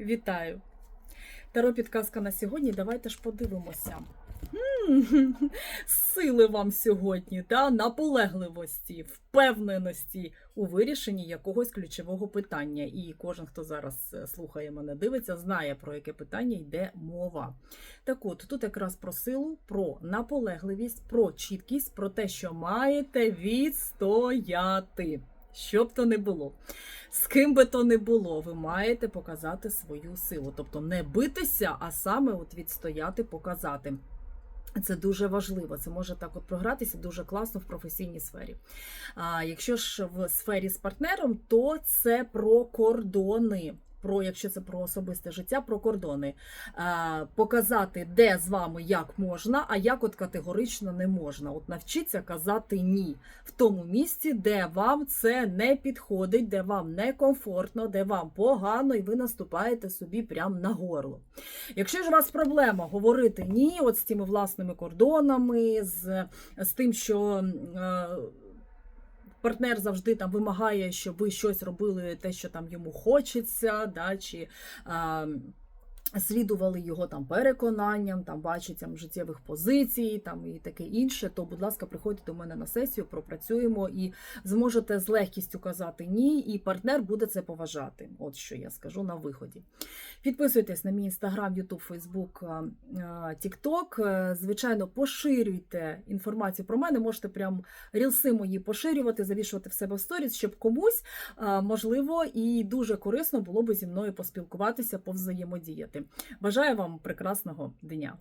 Вітаю! Таро підказка на сьогодні. Давайте ж подивимося. Сили вам сьогодні, та наполегливості, впевненості у вирішенні якогось ключового питання. І кожен, хто зараз е, слухає мене, дивиться, знає, про яке питання йде мова. Так от, тут якраз про силу, про наполегливість, про чіткість, про те, що маєте відстояти. Що б то не було. З ким би то не було, ви маєте показати свою силу. Тобто не битися, а саме от відстояти, показати. Це дуже важливо. Це може так от програтися дуже класно в професійній сфері. А якщо ж в сфері з партнером, то це про кордони. Про, якщо це про особисте життя, про кордони. А, показати, де з вами як можна, а як от категорично не можна. От навчіться казати ні в тому місці, де вам це не підходить, де вам некомфортно, де вам погано, і ви наступаєте собі прямо на горло. Якщо ж у вас проблема говорити ні, от з тими власними кордонами, з, з тим, що. Партнер завжди там вимагає, щоб ви щось робили, те, що там йому хочеться, да, чи а, слідували його там переконанням, там там життєвих позицій, там і таке інше. То, будь ласка, приходьте до мене на сесію, пропрацюємо і зможете з легкістю казати ні, і партнер буде це поважати. От що я скажу на виході. Підписуйтесь на мій інстаграм, Ютуб, Фейсбук, Тікток. Е, Звичайно, поширюйте інформацію про мене. Можете прям рілси мої поширювати, завішувати в себе в сторіс, щоб комусь можливо і дуже корисно було би зі мною поспілкуватися, повзаємодіяти. Бажаю вам прекрасного дня!